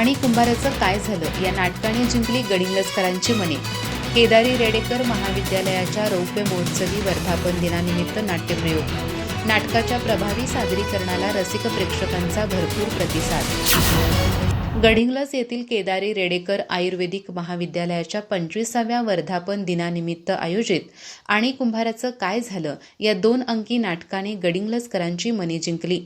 आणि कुंभाराचं काय झालं या नाटकाने जिंकली गडिंगलजकरांची मने. केदारी रेडेकर महाविद्यालयाच्या रौप्य महोत्सवी वर्धापन दिनानिमित्त नाट्यप्रयोग. नाटकाच्या प्रभावी सादरीकरणाला रसिक प्रेक्षकांचा भरपूर प्रतिसाद. गडिंग्लज येथील केदारी रेडेकर आयुर्वेदिक महाविद्यालयाच्या पंचवीसाव्या वर्धापन दिनानिमित्त आयोजित आणि कुंभाराचं काय झालं या दोन अंकी नाटकाने गडिंग्लजकरांची मने जिंकली.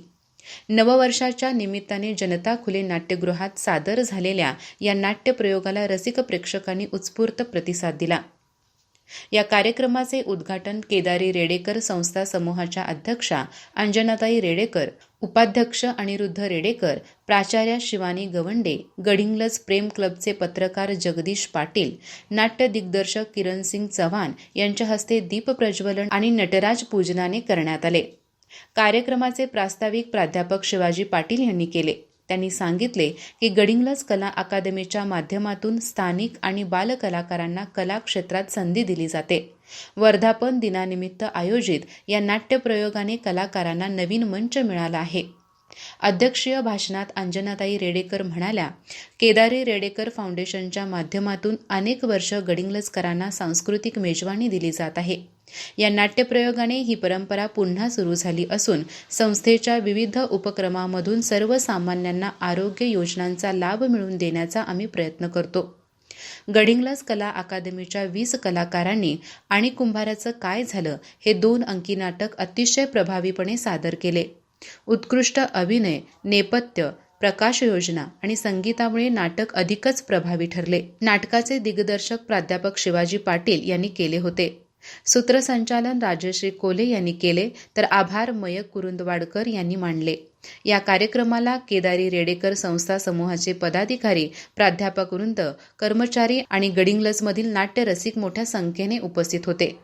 नववर्षाच्या निमित्ताने जनता खुले नाट्यगृहात सादर झालेल्या या नाट्यप्रयोगाला रसिक प्रेक्षकांनी उत्स्फूर्त प्रतिसाद दिला. या कार्यक्रमाचे उद्घाटन केदारी रेडेकर संस्था समूहाच्या अध्यक्षा अंजनाताई रेडेकर उपाध्यक्ष अनिरुद्ध रेडेकर प्राचार्या शिवानी गवंडे गडिंगलज प्रेम क्लबचे पत्रकार जगदीश पाटील नाट्य दिग्दर्शक किरणसिंग चव्हाण यांच्या हस्ते दीपप्रज्वलन आणि नटराज पूजनाने करण्यात आले. कार्यक्रमाचे प्रास्ताविक प्राध्यापक शिवाजी पाटील यांनी केले. त्यांनी सांगितले की गडिंग्लज कला अकादमीच्या माध्यमातून स्थानिक आणि बालकलाकारांना कला क्षेत्रात संधी दिली जाते. वर्धापन दिनानिमित्त आयोजित या नाट्यप्रयोगाने कलाकारांना नवीन मंच मिळाला आहे. अध्यक्षीय भाषणात अंजनाताई रेडेकर म्हणाल्या केदारी रेडेकर फाउंडेशनच्या माध्यमातून अनेक वर्ष गडिंग्लजकरांना सांस्कृतिक मेजवानी दिली जात आहे. या नाट्यप्रयोगाने ही परंपरा पुन्हा सुरू झाली असून संस्थेच्या विविध उपक्रमामधून सर्वसामान्यांना आरोग्य योजनांचा लाभ मिळवून देण्याचा आम्ही प्रयत्न करतो. गडिंग्लास कला अकादमीच्या वीस कलाकारांनी आणि कुंभाराचं काय झालं हे दोन अंकी नाटक अतिशय प्रभावीपणे सादर केले. उत्कृष्ट अभिनय नेपथ्य प्रकाश योजना आणि संगीतामुळे नाटक अधिकच प्रभावी ठरले. नाटकाचे दिग्दर्शक प्राध्यापक शिवाजी पाटील यांनी केले होते. सूत्रसंचालन राजश्री कोले यांनी केले तर आभार मयक कुरुंदवाडकर यांनी मांडले. या कार्यक्रमाला केदारी रेडेकर संस्था समूहाचे पदाधिकारी प्राध्यापक वृंद कर्मचारी आणि गडिंग्लजमधील नाट्यरसिक मोठ्या संख्येने उपस्थित होते.